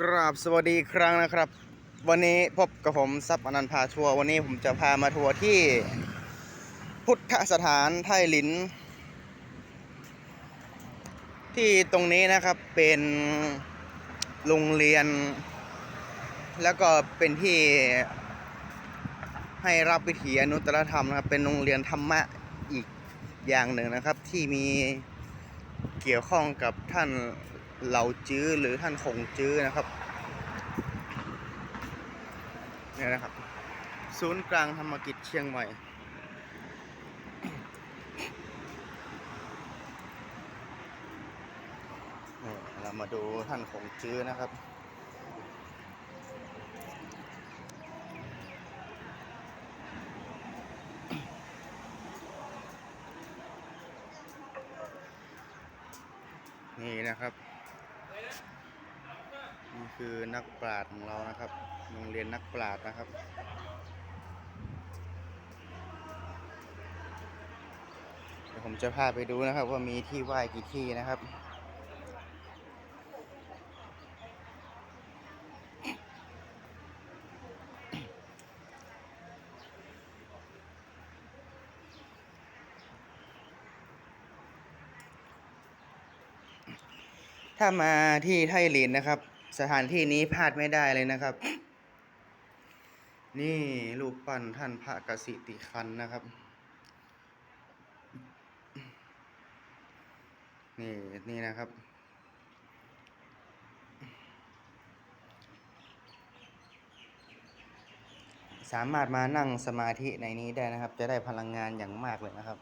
กราบสวัสดีครั้งนะครับ วันนี้พบกับผมซับอนันต์พาทัวร์วันนี้ผมจะพามาทัวร์ที่ พุทธสถานไทยหลิน ที่ตรงนี้นะครับเป็นโรงเรียน แล้วก็เป็นที่ให้รับวิถีอนุตตรธรรมนะครับเป็นโรงเรียนธรรมะอีกอย่างหนึ่งนะครับ ที่มีเกี่ยวข้องกับท่าน เหล่าจื้อหรือท่านคงจื้อนะครับเนี่ยนะครับ ศูนย์กลางธรรมกิจเชียงใหม่นี่เรามาดูท่านคงจื้อนะครับนี่นะครับ นี่คือนักปราชญ์ของเรานะครับ โรงเรียนนักปราชญ์นะครับ เดี๋ยวผมจะพาไปดูนะครับ ว่ามีที่ไหว้กี่ที่นะครับ ถ้ามาที่ไทยหลินนะครับ สถานที่นี้พลาดไม่ได้เลยนะครับ นี่รูปปั้นท่านพระกสิติคันนะครับ นี่นี่นะครับสามารถมานั่งสมาธิในนี้ได้นะครับ จะได้พลังงานอย่างมากเลยนะครับ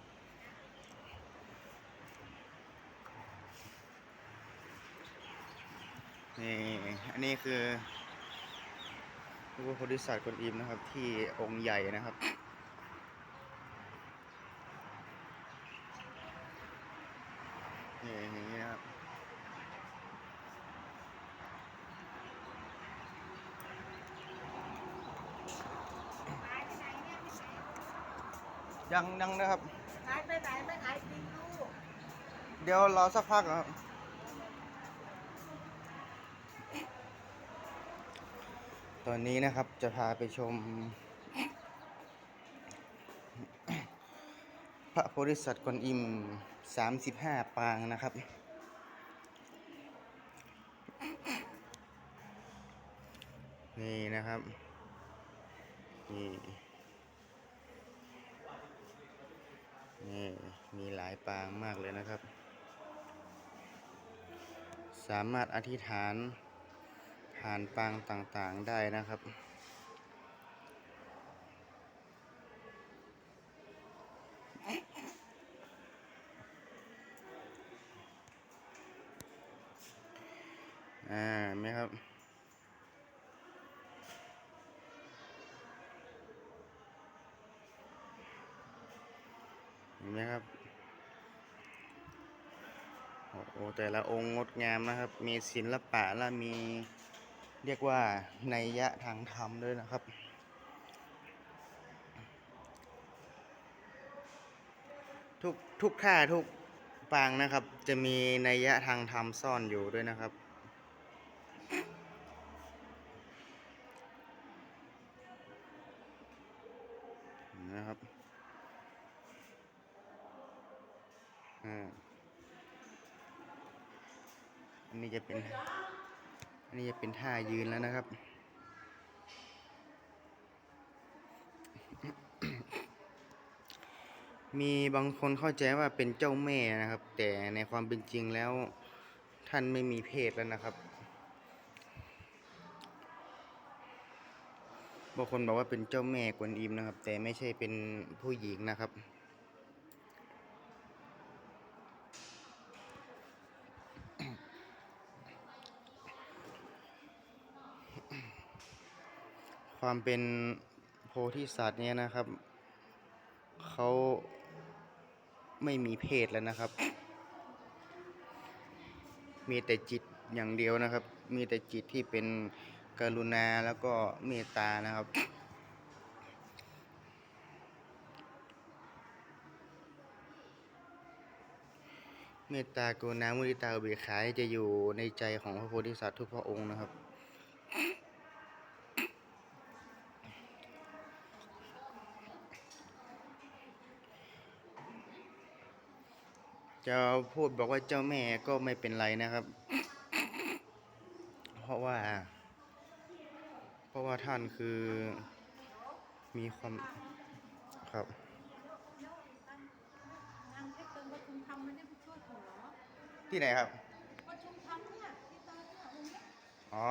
นี่อันนี้คือพระโพธิสัตว์กวนอิมนะครับ ที่องค์ใหญ่นะครับนี่อย่างนี้นะครับยังยังนะครับ ขายไปไหนไม่ขายจริงลูก เดี๋ยวรอสักพักนะครับ ตอนนี้นะครับจะพาไปชม พระโพธิสัตว์กวนอิม35ปางนะครับ นี่นะครับ นี่ นี่ มีหลายปางมากเลยนะครับ สามารถอธิษฐาน ผ่านปางต่างๆได้นะครับ อ่าไหมครับเห็นไหมครับ โอ้โหแต่ละองค์งดงามนะครับ มีศิลปะและมี เรียกว่านัยยะทางธรรมด้วยนะครับ ทุกทุกท่าทุกปางนะครับ จะมีนัยยะทางธรรมซ่อนอยู่ด้วยนะครับนะครับอ่าอันนี้จะเป็น อันนี้จะเป็นท่ายืนแล้วนะครับ มีบางคนเข้าใจว่าเป็นเจ้าแม่นะครับ แต่ในความเป็นจริงแล้วท่านไม่มีเพศแล้วนะครับ บางคนบอกว่าเป็นเจ้าแม่กวนอิมนะครับ แต่ไม่ใช่เป็นผู้หญิงนะครับ ความเป็นโพธิสัตว์เนี่ยนะครับ เขาไม่มีเพศแล้วนะครับ มีแต่จิตอย่างเดียวนะครับ มีแต่จิตที่เป็นกรุณาแล้วก็เมตตานะครับ เมตตากรุณามุทิตาอุเบกขาจะอยู่ในใจของพระโพธิสัตว์ทุกพระองค์นะครับ จะพูดบอกว่าเจ้าแม่ก็ไม่เป็นไรนะครับ เพราะว่า เพราะว่าท่านคือมีความครับนางเพชรเติมประชุมธรรมไม่ได้ไปช่วยเขาเหรอ ที่ไหนครับ ประชุมธรรมเนี่ยที่ตาเนี่ยองค์เนี้ย อ๋อ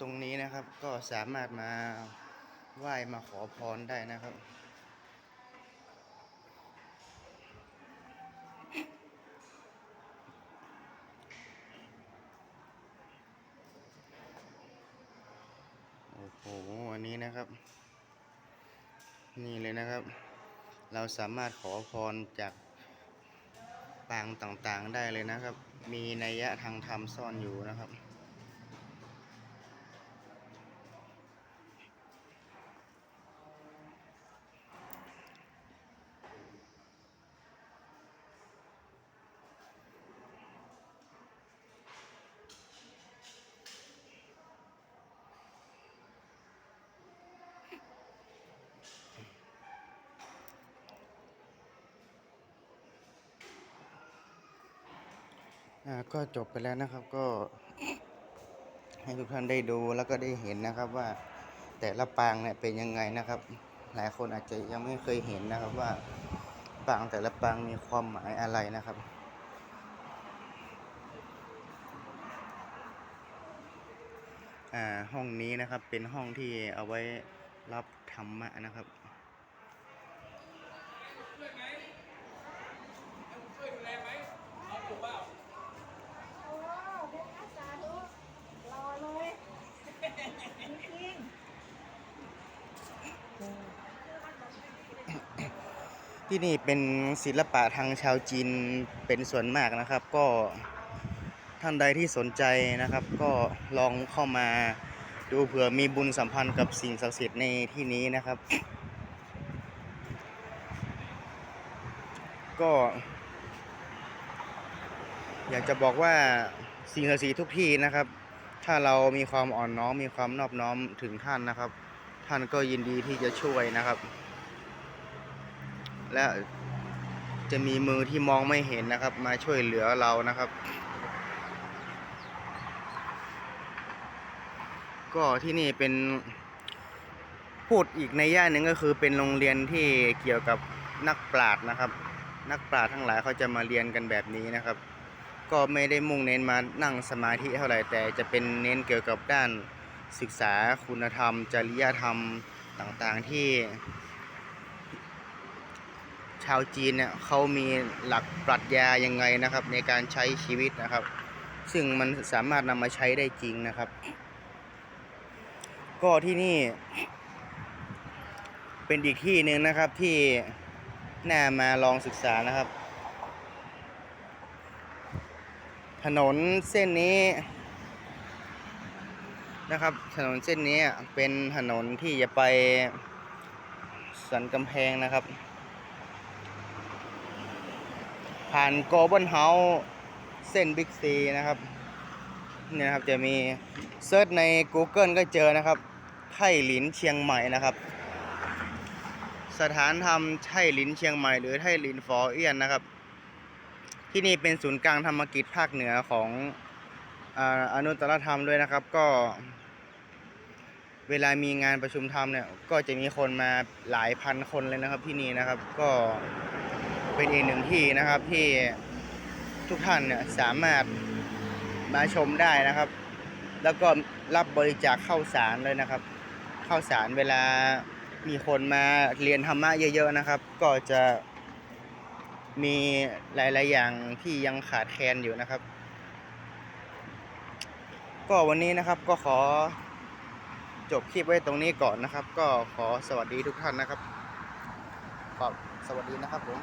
ตรงนี้นะครับก็สามารถมาไหว้มาขอพรได้นะครับ โอ้โหอันนี้นะครับ นี่เลยนะครับ เราสามารถขอพรจากปางต่างๆได้เลยนะครับ มีนัยยะทางธรรมซ่อนอยู่นะครับ ก็จบไปแล้วนะครับก็ให้ทุกท่านได้ดูแล้วก็ได้เห็นนะครับว่าแต่ละปางเนี่ยเป็นยังไงนะครับ หลายคนอาจจะยังไม่เคยเห็นนะครับว่าปางแต่ละปางมีความหมายอะไรนะครับอ่าห้องนี้นะครับเป็นห้องที่เอาไว้รับธรรมะนะครับ โอ้เด็กอาสาดูรอเลยจริง ที่นี่เป็นศิลปะทางชาวจีนเป็นส่วนมากนะครับ ก็ท่านใดที่สนใจนะครับ ก็ลองเข้ามาดูเผื่อมีบุญสัมพันธ์กับสิ่งศักดิ์สิทธิ์ในที่นี้นะครับ ก็ อยากจะบอกว่าสิ่งศักดิ์สิทธิ์ทุกที่นะครับ ถ้าเรามีความอ่อนน้อมมีความนอบน้อมถึงท่านนะครับ ท่านก็ยินดีที่จะช่วยนะครับ และจะมีมือที่มองไม่เห็นนะครับ มาช่วยเหลือเรานะครับ ก็ที่นี่เป็นพูดอีกในย่านหนึ่งก็คือเป็นโรงเรียนที่เกี่ยวกับนักปราชญ์นะครับ นักปราชญ์ทั้งหลายเขาจะมาเรียนกันแบบนี้นะครับ ก็ไม่ได้มุ่งเน้นมานั่งสมาธิเท่าไหร่แต่จะเป็นเน้นเกี่ยวกับด้านศึกษาคุณธรรม จริยธรรมต่างๆที่ ชาวจีนเนี่ยเขามีหลักปรัชญายังไงนะครับ ในการใช้ชีวิตนะครับ ซึ่งมันสามารถนำมาใช้ได้จริงนะครับ ก็ที่นี่ เป็นอีกที่หนึ่งนะครับที่น่ามาลองศึกษานะครับ ถนนเส้นนี้นะครับ ถนนเส้นนี้เป็นถนนที่จะไปสันกำแพงนะครับ ผ่านโกลบอลเฮาส์เส้นบิ๊กซีนะครับเนี่ยครับจะมีเซิร์ชใน Google ก็เจอนะครับไท่หลินเชียงใหม่นะครับ สถานธรรมไท่หลินเชียงใหม่ หรือไท่หลินฟอเอียนนะครับ ที่นี่เป็นศูนย์กลางธรรมกิจภาคเหนือของออนุตตรธรรมด้วยนะครับ ก็ เวลามีงานประชุมธรรมเนี่ยก็จะมีคนมาหลายพันคนเลยนะครับที่นี่นะครับ ก็ เป็นอีกหนึ่งที่นะครับที่ทุกท่านเนี่ยสามารถมาชมได้นะครับ แล้วก็รับบริจาคข้าวสารเลยนะครับข้าวสารเวลามีคนมาเรียนธรรมะเยอะๆนะครับ ก็จะมีหลายๆอย่างที่ยังขาดแคลนอยู่นะครับ ก็วันนี้นะครับก็ขอจบคลิปไว้ตรงนี้ก่อนนะครับ ก็ขอสวัสดีทุกท่านนะครับขอบสวัสดีนะครับผม